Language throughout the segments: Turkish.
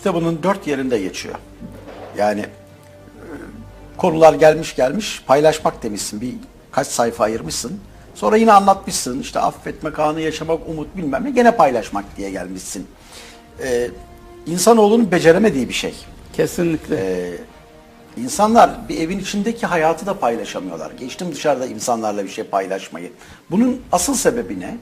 kitabının dört yerinde geçiyor. Yani e, konular gelmiş gelmiş paylaşmak demişsin. Bir kaç sayfa ayırmışsın. Sonra yine anlatmışsın. İşte affetme, kanı yaşamak, umut bilmem ne. Gene paylaşmak diye gelmişsin. Ee, insanoğlunun beceremediği bir şey. Kesinlikle. Ee, insanlar bir evin içindeki hayatı da paylaşamıyorlar. Geçtim dışarıda insanlarla bir şey paylaşmayı. Bunun asıl sebebi ne?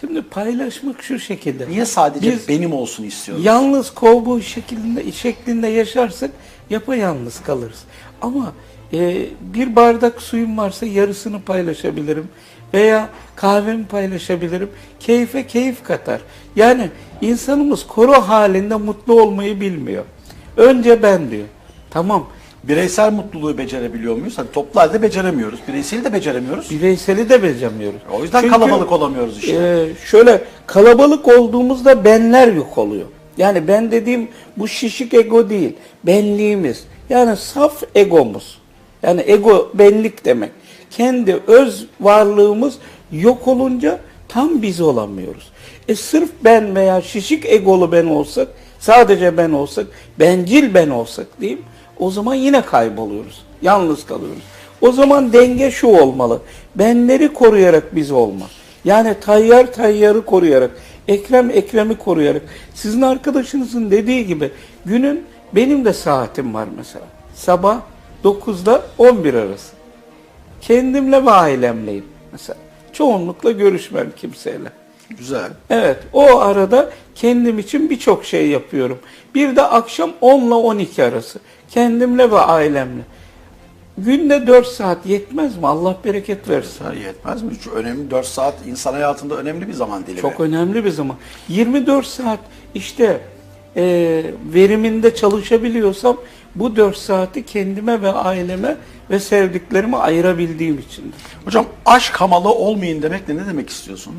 Şimdi paylaşmak şu şekilde. Niye sadece Biz benim olsun istiyoruz? Yalnız kovboy şeklinde şeklinde yaşarsak yapayalnız kalırız. Ama e, bir bardak suyum varsa yarısını paylaşabilirim veya kahvemi paylaşabilirim. Keyfe keyif katar. Yani insanımız koro halinde mutlu olmayı bilmiyor. Önce ben diyor. Tamam. Bireysel mutluluğu becerebiliyor muyuz? Hani toplu halde beceremiyoruz. Bireyseli de beceremiyoruz. Bireyseli de beceremiyoruz. O yüzden Çünkü, kalabalık olamıyoruz işte. e, şöyle kalabalık olduğumuzda benler yok oluyor. Yani ben dediğim bu şişik ego değil. Benliğimiz. Yani saf egomuz. Yani ego benlik demek. Kendi öz varlığımız yok olunca tam biz olamıyoruz. E sırf ben veya şişik egolu ben olsak, sadece ben olsak, bencil ben olsak diyeyim, o zaman yine kayboluyoruz. Yalnız kalıyoruz. O zaman denge şu olmalı. Benleri koruyarak biz olma. Yani tayyar tayyarı koruyarak, Ekrem Ekrem'i koruyarak. Sizin arkadaşınızın dediği gibi günün benim de saatim var mesela. Sabah 9'da 11 arası. Kendimle ve ailemleyim mesela. Çoğunlukla görüşmem kimseyle. Güzel. Evet, o arada kendim için birçok şey yapıyorum. Bir de akşam 10 ile 12 arası. Kendimle ve ailemle. Günde 4 saat yetmez mi? Allah bereket versin. Yetmez mi? Şu önemli 4 saat insan hayatında önemli bir zaman dilimi. Çok önemli bir zaman. 24 saat işte e, veriminde çalışabiliyorsam bu 4 saati kendime ve aileme ve sevdiklerime ayırabildiğim içindir. Hocam aşk hamalı olmayın demek ne, demek istiyorsun?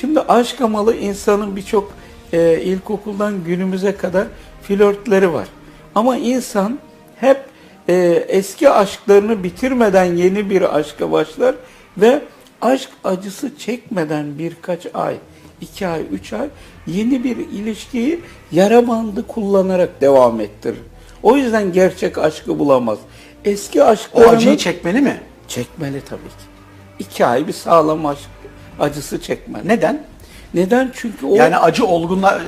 Şimdi aşk amalı insanın birçok e, ilkokuldan günümüze kadar flörtleri var. Ama insan hep e, eski aşklarını bitirmeden yeni bir aşka başlar ve aşk acısı çekmeden birkaç ay, iki ay, üç ay yeni bir ilişkiyi yara bandı kullanarak devam ettirir. O yüzden gerçek aşkı bulamaz. Eski O aşklarını acıyı çekmeli mi? çekmeli tabii ki. İki ay bir sağlam aşk acısı çekmeli. Neden? Neden? Çünkü o Yani acı olgunla,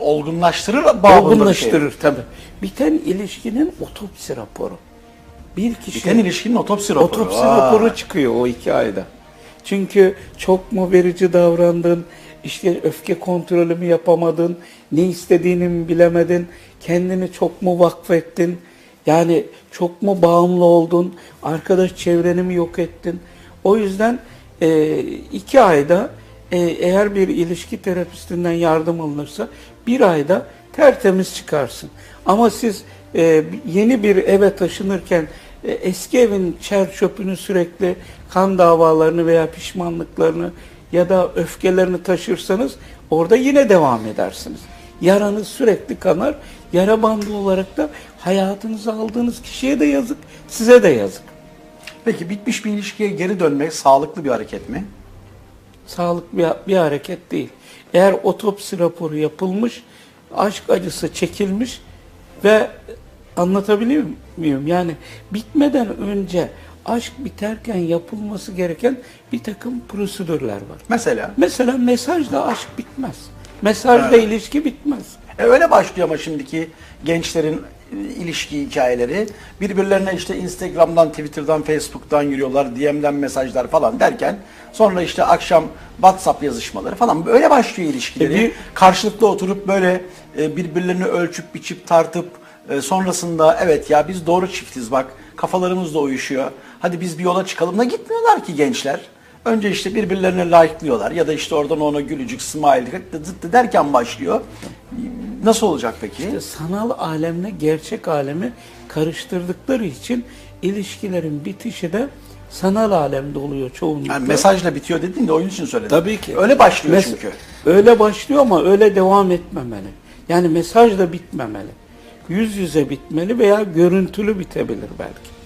olgunlaştırır babında bir şey. olgunlaştırır tabii. Biten ilişkinin otopsi raporu. Bir kişi Biten ilişkinin otopsi raporu. otopsi Vay. raporu çıkıyor o iki ayda. Çünkü çok mu verici davrandın, işte öfke kontrolü mü yapamadın, ne istediğini mi bilemedin, kendini çok mu vakfettin, yani çok mu bağımlı oldun, arkadaş çevreni mi yok ettin. O yüzden e, iki ayda e, eğer bir ilişki terapistinden yardım alınırsa bir ayda tertemiz çıkarsın. Ama siz e, yeni bir eve taşınırken e, eski evin çer çöpünü sürekli kan davalarını veya pişmanlıklarını ya da öfkelerini taşırsanız orada yine devam edersiniz. Yaranız sürekli kanar. Yara bandı olarak da hayatınıza aldığınız kişiye de yazık, size de yazık. Peki bitmiş bir ilişkiye geri dönmek sağlıklı bir hareket mi? Sağlıklı bir, bir hareket değil. Eğer otopsi raporu yapılmış, aşk acısı çekilmiş ve anlatabiliyor muyum? Yani bitmeden önce aşk biterken yapılması gereken bir takım prosedürler var. Mesela. Mesela mesajla aşk bitmez. Mesajla ilişki bitmez. E öyle başlıyor ama şimdiki gençlerin ilişki hikayeleri. Birbirlerine işte Instagram'dan, Twitter'dan, Facebook'tan yürüyorlar, DM'den mesajlar falan derken sonra işte akşam WhatsApp yazışmaları falan böyle başlıyor ilişkileri. E bir- Karşılıklı oturup böyle e, birbirlerini ölçüp biçip tartıp e, sonrasında evet ya biz doğru çiftiz bak kafalarımız da uyuşuyor. Hadi biz bir yola çıkalım da gitmiyorlar ki gençler. Önce işte birbirlerine like'lıyorlar ya da işte oradan ona gülücük, smile zıttı derken başlıyor. Nasıl olacak peki? İşte sanal alemle gerçek alemi karıştırdıkları için ilişkilerin bitişi de sanal alemde oluyor çoğunlukla. Yani mesajla bitiyor dediğin de oyun için söyledim. Tabii ki. Öyle başlıyor Mes- çünkü. Öyle başlıyor ama öyle devam etmemeli. Yani mesaj da bitmemeli. Yüz yüze bitmeli veya görüntülü bitebilir belki.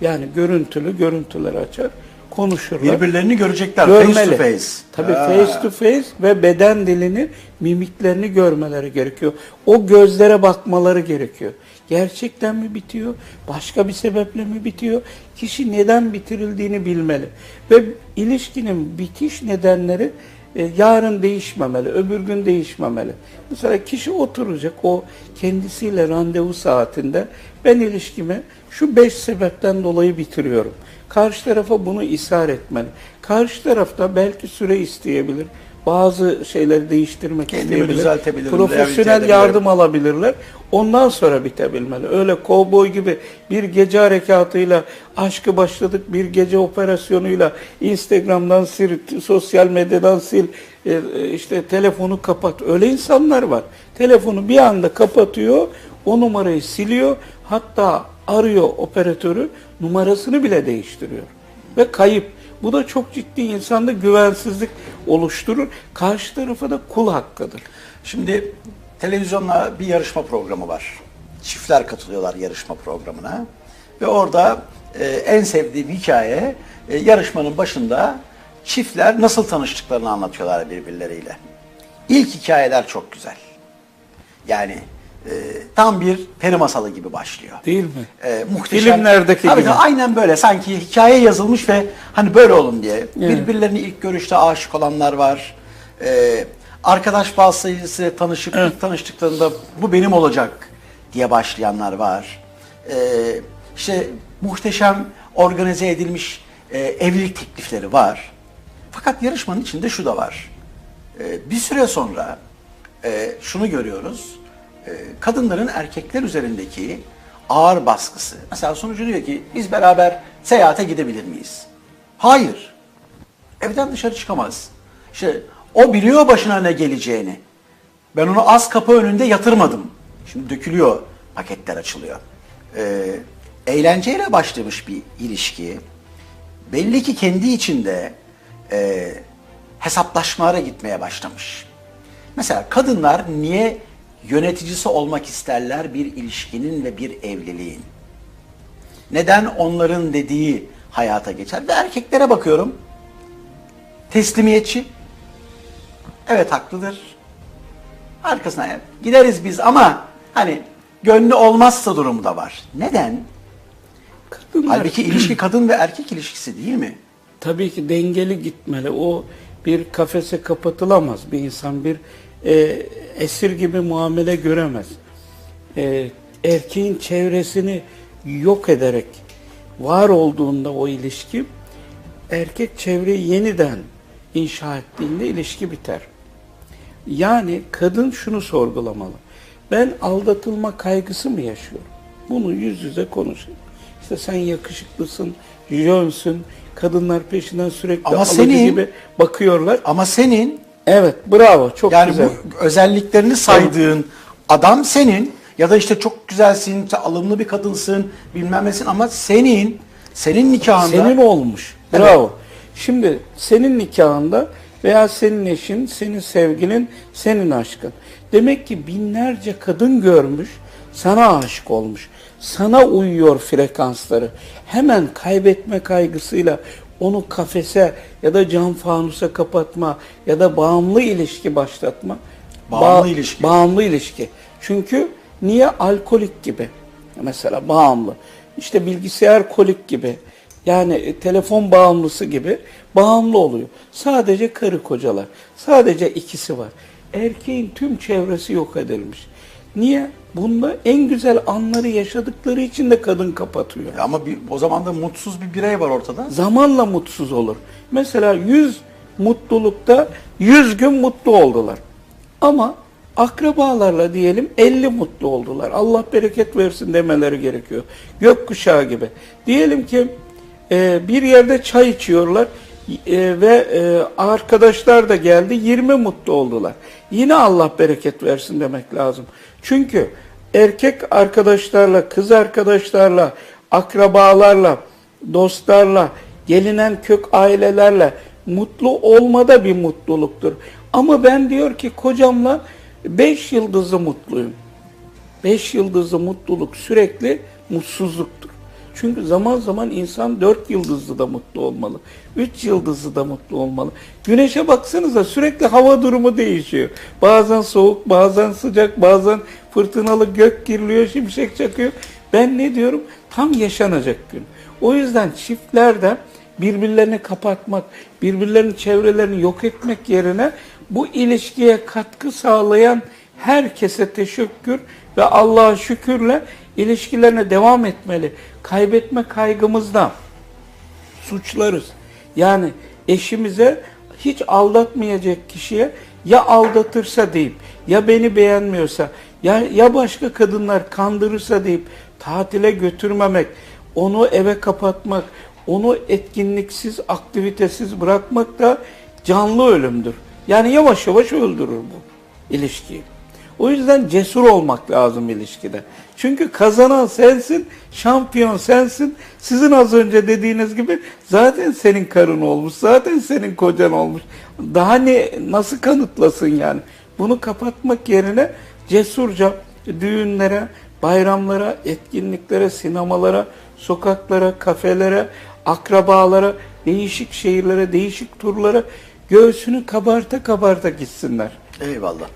Yani görüntülü görüntüleri açar, konuşurlar. Birbirlerini görecekler görmeli. face to face. Tabii Ha. face to face ve beden dilini, mimiklerini görmeleri gerekiyor. O gözlere bakmaları gerekiyor. Gerçekten mi bitiyor? Başka bir sebeple mi bitiyor? Kişi neden bitirildiğini bilmeli. Ve ilişkinin bitiş nedenleri e, yarın değişmemeli, öbür gün değişmemeli. Mesela kişi oturacak o kendisiyle randevu saatinde ben ilişkimi şu beş sebepten dolayı bitiriyorum. Karşı tarafa bunu ishar etmeli. Karşı tarafta belki süre isteyebilir. Bazı şeyleri değiştirmek Kendimi isteyebilir. düzeltebilirim, Profesyonel yardım alabilirler. Ondan sonra bitebilmeli. Öyle kovboy gibi bir gece harekatıyla aşkı başladık, bir gece operasyonuyla Instagram'dan sil, sosyal medyadan sil, e, e, işte telefonu kapat. Öyle insanlar var. Telefonu bir anda kapatıyor, o numarayı siliyor, hatta arıyor operatörü, numarasını bile değiştiriyor. Ve kayıp. Bu da çok ciddi insanda güvensizlik oluşturur. Karşı tarafa da kul hakkıdır. Şimdi televizyonda bir yarışma programı var. Çiftler katılıyorlar yarışma programına. Ve orada e, en sevdiğim hikaye e, yarışmanın başında çiftler nasıl tanıştıklarını anlatıyorlar birbirleriyle. İlk hikayeler çok güzel. Yani e, tam bir peri masalı gibi başlıyor. Değil mi? E, muhteşem. Filmlerdeki Tabii gibi. aynen böyle sanki hikaye yazılmış ve hani böyle olun diye. Birbirlerine ilk görüşte aşık olanlar var. E, arkadaş vasıtasıyla tanışıp ilk tanıştıklarında bu benim olacak diye başlayanlar var. E, işte muhteşem organize edilmiş e, evlilik teklifleri var. Fakat yarışmanın içinde şu da var. E, bir süre sonra e, şunu görüyoruz. E, kadınların erkekler üzerindeki ağır baskısı. Mesela sonucu diyor ki biz beraber seyahate gidebilir miyiz? Hayır. Evden dışarı çıkamaz. İşte o biliyor başına ne geleceğini. Ben onu az kapı önünde yatırmadım. Şimdi dökülüyor, paketler açılıyor. Ee, eğlenceyle başlamış bir ilişki. Belli ki kendi içinde e, hesaplaşmalara gitmeye başlamış. Mesela kadınlar niye yöneticisi olmak isterler bir ilişkinin ve bir evliliğin? Neden onların dediği hayata geçer? Ve erkeklere bakıyorum. Teslimiyetçi. Evet haklıdır. Arkasına evet, gideriz biz ama hani gönlü olmazsa durumu da var. Neden? Kadınlar Halbuki ilişki kadın ve erkek ilişkisi değil mi? tabii ki dengeli gitmeli. O bir kafese kapatılamaz. Bir insan bir e, esir gibi muamele göremez. E, erkeğin çevresini yok ederek var olduğunda o ilişki erkek çevreyi yeniden inşa ettiğinde ilişki biter. Yani kadın şunu sorgulamalı. Ben aldatılma kaygısı mı yaşıyorum? Bunu yüz yüze konuşun. İşte sen yakışıklısın, jönsün, kadınlar peşinden sürekli Ama senin- gibi bakıyorlar. Ama senin Evet, bravo, çok yani güzel. bu özelliklerini saydığın adam senin ya da işte çok güzelsin, alımlı bir kadınsın, bilmem nesin ama senin senin nikahında Senin olmuş. Bravo. Şimdi senin nikahında veya senin eşin, senin sevgilin, senin aşkın. Demek ki binlerce kadın görmüş, sana aşık olmuş. Sana uyuyor frekansları. Hemen kaybetme kaygısıyla onu kafese ya da cam fanusa kapatma ya da bağımlı ilişki başlatma. Bağımlı ilişki. Bağımlı ilişki. Çünkü niye alkolik gibi? Mesela bağımlı. İşte bilgisayar kolik gibi. Yani e, telefon bağımlısı gibi bağımlı oluyor. Sadece karı kocalar. Sadece ikisi var. Erkeğin tüm çevresi yok edilmiş. Niye? Bunda en güzel anları yaşadıkları için de kadın kapatıyor. ama bir, o zaman da mutsuz bir birey var ortada. Zamanla mutsuz olur. Mesela 100 mutlulukta 100 gün mutlu oldular. Ama akrabalarla diyelim 50 mutlu oldular. Allah bereket versin demeleri gerekiyor. Gökkuşağı gibi. Diyelim ki e, bir yerde çay içiyorlar e, ve e, arkadaşlar da geldi 20 mutlu oldular. Yine Allah bereket versin demek lazım. Çünkü erkek arkadaşlarla, kız arkadaşlarla, akrabalarla, dostlarla, gelinen kök ailelerle mutlu olmada bir mutluluktur. Ama ben diyor ki kocamla beş yıldızlı mutluyum. Beş yıldızlı mutluluk sürekli mutsuzluktur. Çünkü zaman zaman insan dört yıldızlı da mutlu olmalı. Üç yıldızlı da mutlu olmalı. Güneşe baksanıza sürekli hava durumu değişiyor. Bazen soğuk, bazen sıcak, bazen fırtınalı gök giriliyor, şimşek çakıyor. Ben ne diyorum? Tam yaşanacak gün. O yüzden çiftlerde birbirlerini kapatmak, birbirlerinin çevrelerini yok etmek yerine bu ilişkiye katkı sağlayan herkese teşekkür ve Allah'a şükürle ilişkilerine devam etmeli. Kaybetme kaygımızdan suçlarız. Yani eşimize hiç aldatmayacak kişiye ya aldatırsa deyip ya beni beğenmiyorsa ya ya başka kadınlar kandırırsa deyip tatile götürmemek, onu eve kapatmak, onu etkinliksiz, aktivitesiz bırakmak da canlı ölümdür. Yani yavaş yavaş öldürür bu ilişkiyi. O yüzden cesur olmak lazım ilişkide. Çünkü kazanan sensin, şampiyon sensin. Sizin az önce dediğiniz gibi zaten senin karın olmuş, zaten senin kocan olmuş. Daha ne nasıl kanıtlasın yani? Bunu kapatmak yerine cesurca düğünlere, bayramlara, etkinliklere, sinemalara, sokaklara, kafelere, akrabalara, değişik şehirlere, değişik turlara göğsünü kabarta kabarta gitsinler. Eyvallah.